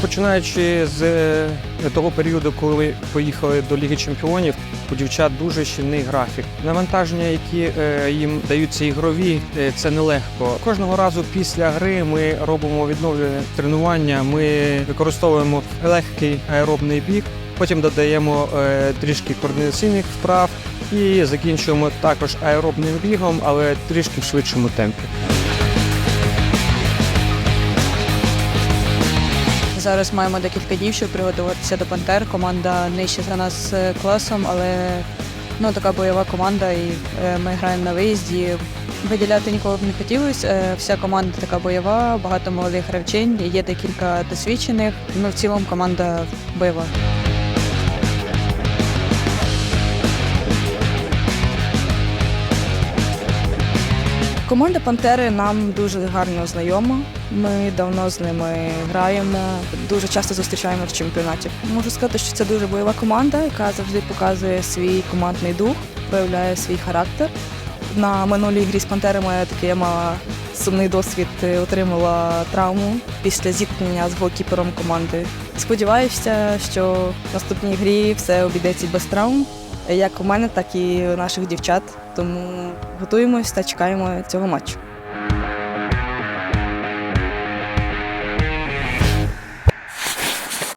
Починаючи з е, того періоду, коли поїхали до Ліги Чемпіонів, у дівчат дуже щільний графік. Навантаження, які е, їм даються ігрові, е, це нелегко. Кожного разу після гри ми робимо відновлювальне тренування. Ми використовуємо легкий аеробний біг, потім додаємо трішки координаційних вправ і закінчуємо також аеробним бігом, але трішки в швидшому темпі. Зараз маємо декілька щоб приготуватися до Пантер. Команда нижче за нас класом, але ну, така бойова команда, і е, ми граємо на виїзді. Виділяти нікого б не хотілося. Е, Вся команда така бойова, багато молодих гравчинь, є декілька досвідчених. Ну, в цілому команда бойова. Команда Пантери нам дуже гарно знайома. Ми давно з ними граємо, дуже часто зустрічаємо в чемпіонаті. Можу сказати, що це дуже бойова команда, яка завжди показує свій командний дух, проявляє свій характер. На минулій грі з Пантерами таки я мала сумний досвід, е, отримала травму після зіткнення з голкіпером команди. Сподіваюся, що в наступній грі все обійдеться без травм, як у мене, так і у наших дівчат. Тому готуємось та чекаємо цього матчу.